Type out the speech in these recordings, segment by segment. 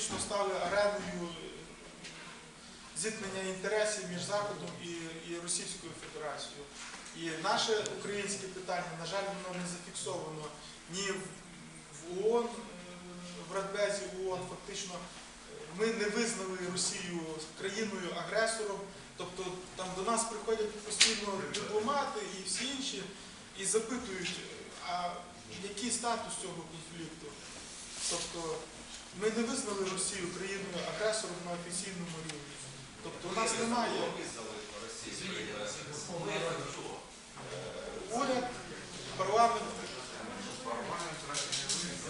фактично стали ареною зіткнення інтересів між Заходом і, і Російською Федерацією. І наше українське питання, на жаль, воно не зафіксовано ні в, ООН, е, в Радбезі ООН. Фактично, е, ми не визнали Росію країною агресором. Тобто там до нас приходять постійно дипломати і всі інші і запитують, е, а який статус цього конфлікту? Тобто ми не визнали Росію країною агресором на офіційному рівні. Тобто у нас немає е, уряд, парламент.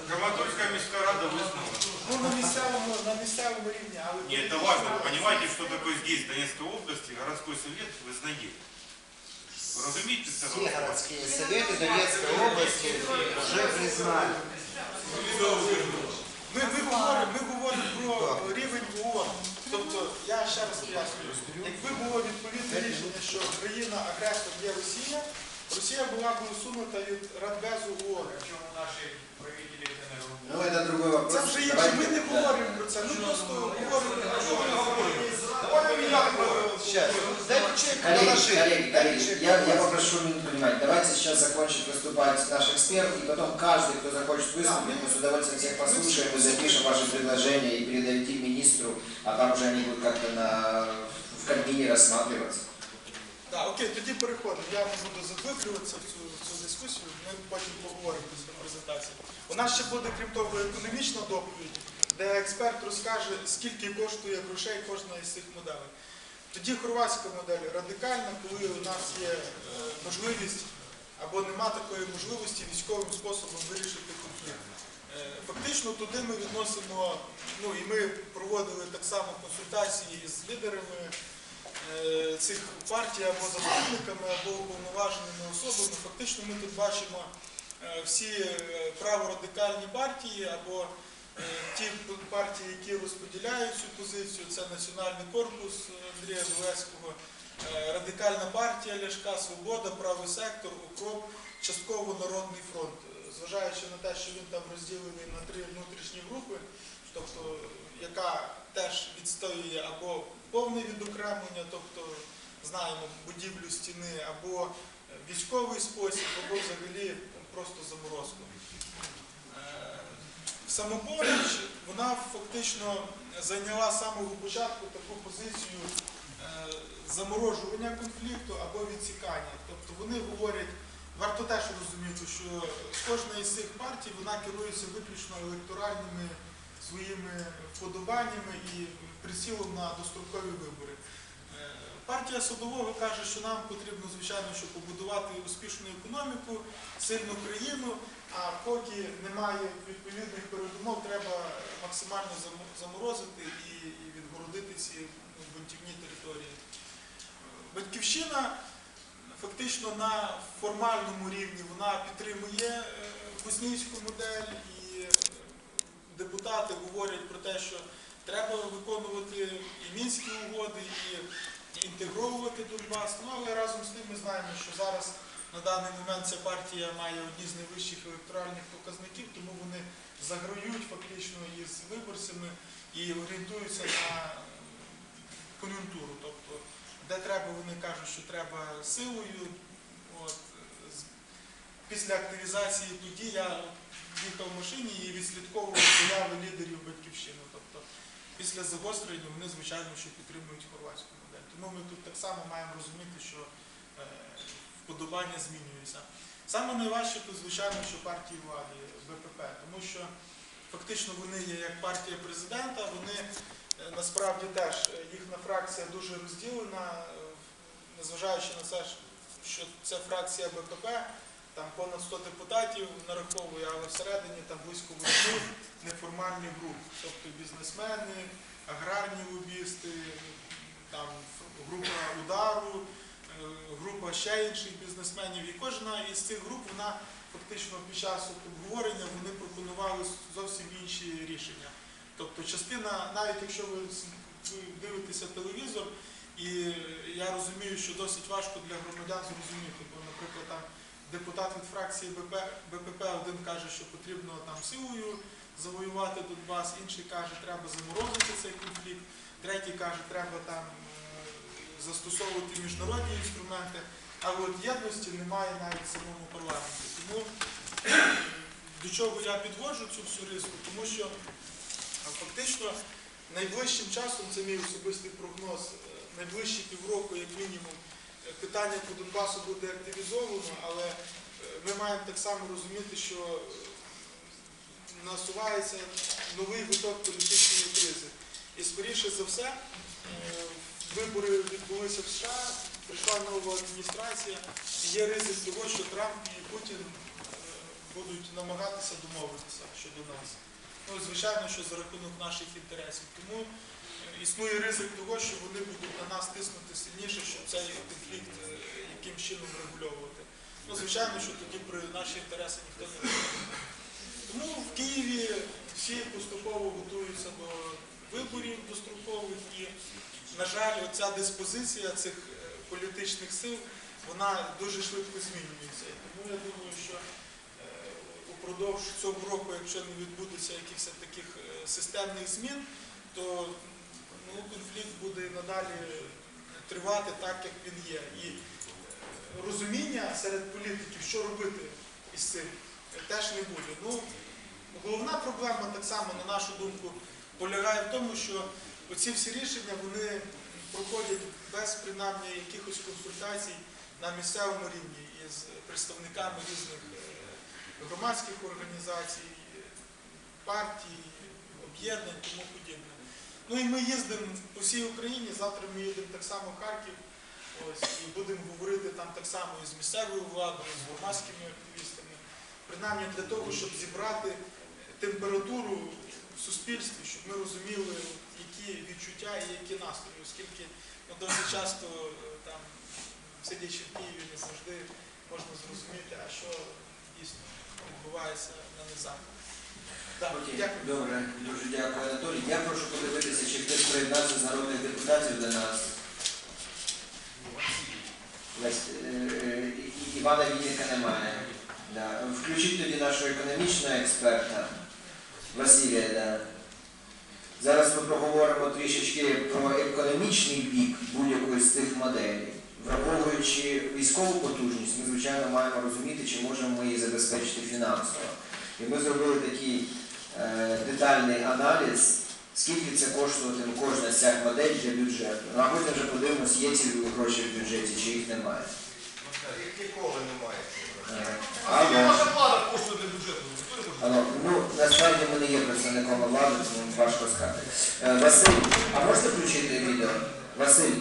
Краматорська міська рада визнала. Ну на місцевому, на місцевому рівні, але Ні, це важно. Вы понимаете, что такое здесь, в Донецкой области, городской совет вызнает. Вы разумеете, це Все городские советы Донецкой области уже признали. Ми, ми, говоримо, ми говоримо про рівень ООН. Тобто, я ще раз пояснюю, якби було відповідне рішення, що країна-агресор є Росія, Росія була б усунута від Радбезу ООН. Чому наші правителі не Ну, это другой вопрос. Це вже інше, ми не говоримо про Дайте чек на Коллеги, наші. коллеги, коллеги, я, я попрошу минуту внимания. Давайте сейчас закончит выступать наш эксперт, и потом каждый, кто захочет выступить, мы с удовольствием всех послушаем и запишем ваши предложения и передадите министру, а там уже они будут как-то на, в Кабмине рассматриваться. Так, окей, тоді переходимо. Я не буду заглиблюватися в цю, в цю дискусію, ми потім поговоримо після презентації. У нас ще буде, крім того, економічна доповідь, де експерт розкаже, скільки коштує грошей кожна із цих моделей. Тоді хорватська модель радикальна, коли у нас є е, можливість або нема такої можливості військовим способом вирішити конфлікт. Е, Фактично туди ми відносимо, ну і ми проводили так само консультації з лідерами е, цих партій або заступниками, або уповноваженими особами. Фактично ми тут бачимо всі праворадикальні партії або ті партії, які розподіляють цю позицію. Це Національний корпус Андрія Білецького, е, Радикальна партія Ляшка, Свобода, Правий сектор, Укроп, частково Народний фронт. Е, Зважаючи на те, що він там розділений на три внутрішні групи, тобто яка теж відстоює або повне відокремлення, тобто знаємо будівлю стіни, або е, військовий спосіб, або взагалі просто заморозку. Самопоміч, вона фактично зайняла самого початку таку позицію е, заморожування конфлікту або відсікання. Тобто вони говорять, варто теж розуміти, що кожна із цих партій вона керується виключно електоральними своїми вподобаннями і прицілом на дострокові вибори. Е, Партія Садового каже, що нам потрібно, звичайно, щоб побудувати успішну економіку, сильну країну, а поки немає відповідних передумов, треба максимально заморозити і, відгородити ці ну, бунтівні території. Батьківщина фактично на формальному рівні вона підтримує е, боснійську модель і депутати говорять про те, що треба виконувати і мінські угоди, і інтегровувати Донбас. Ну але разом з тим ми знаємо, що зараз на даний момент ця партія має одні з найвищих електоральних показників, тому вони заграють фактично із виборцями і орієнтуються на кон'юнктуру. Тобто, де треба, вони кажуть, що треба силою. От, після активізації тоді я їхав в машині і відслідковував заяви лідерів батьківщини. Тобто після загострення вони, звичайно, що підтримують хорватську модель. Тому ми тут так само маємо розуміти, що е, вподобання змінюються. Саме найважче тут, звичайно, що партії влади БПП, тому що фактично вони є як партія президента, вони е, насправді теж е, їхня фракція дуже розділена, е, незважаючи на це, що це фракція БПП, там понад 100 депутатів нараховує, але всередині там близько 8 неформальних груп, тобто бізнесмени, аграрні лобісти, там група удару, е, ще інших бізнесменів. І кожна із цих груп, вона фактично під час обговорення вони пропонували зовсім інші рішення. Тобто частина, навіть якщо ви дивитеся телевізор, і я розумію, що досить важко для громадян зрозуміти, бо, наприклад, там депутат від фракції БП, БПП один каже, що потрібно там силою завоювати Донбас, інший каже, треба заморозити цей конфлікт, третій каже, треба там застосовувати міжнародні інструменти. А от єдності немає навіть в самому парламенті. Тому до чого я підводжу цю всю риску, тому що фактично найближчим часом, це мій особистий прогноз, е, найближчі півроку, як мінімум, е, питання по Донбасу буде активізовано, але е, ми маємо так само розуміти, що насувається новий виток політичної кризи. І скоріше за все, вибори відбулися в США, прийшла нова адміністрація, і є ризик того, що Трамп і Путін е, будуть намагатися домовитися щодо нас. Ну, звичайно, що за рахунок наших інтересів. Тому е, існує ризик того, що вони будуть на нас тиснути сильніше, щоб цей конфлікт е, якимсь чином регульовувати. Ну, звичайно, що тоді при наші інтереси ніхто не розуміє. Тому в Києві всі поступово готуються до виборів дострокових на жаль, оця диспозиція цих е, політичних сил, вона дуже швидко змінюється. Тому я думаю, що е, упродовж цього року, якщо не відбудеться якихось таких е, системних змін, то ну, конфлікт буде надалі тривати так, як він є. І розуміння серед політиків, що робити із цим, теж не буде. Ну, головна проблема, так само, на нашу думку, полягає в тому, що оці всі рішення вони проходять без принаймні якихось консультацій на місцевому рівні із представниками різних е, громадських організацій, партій, об'єднань, тому подібне. Ну і ми їздимо по всій Україні. Завтра ми їдемо так само в Харків. Ось, і будемо говорити там так само і з місцевою владою, з громадськими активістами, принаймні для того, щоб зібрати температуру в суспільстві, щоб ми розуміли, які відчуття і які настрої, оскільки ну, досить часто е, там, сидячи в Києві, не завжди можна зрозуміти, а що дійсно відбувається на низах. Так, дякую. добре, дуже дякую, Анатолій. Я прошу подивитися, чи хтось приєднався з народних депутатів до нас. Е, е, Івана Вінника немає. Да. Включіть тоді нашого економічного експерта Василія. Да. Зараз ми проговоримо трішечки про економічний бік будь-якої з цих моделей. Враховуючи військову потужність, ми, звичайно, маємо розуміти, чи можемо ми її забезпечити фінансово. І ми зробили такий е, детальний аналіз, скільки це коштуватиме кожна з цих модель для бюджету. Ну а потім вже подивимось, є ці гроші в бюджеті, чи їх немає. Їх ніколи немає. Е, А скільки Алло, ваша плата коштує для бюджету? Хто його знає? алло. Ну, насправді ми не є представником влади, тому важко сказати. Василь, а можете включити відео? Василь.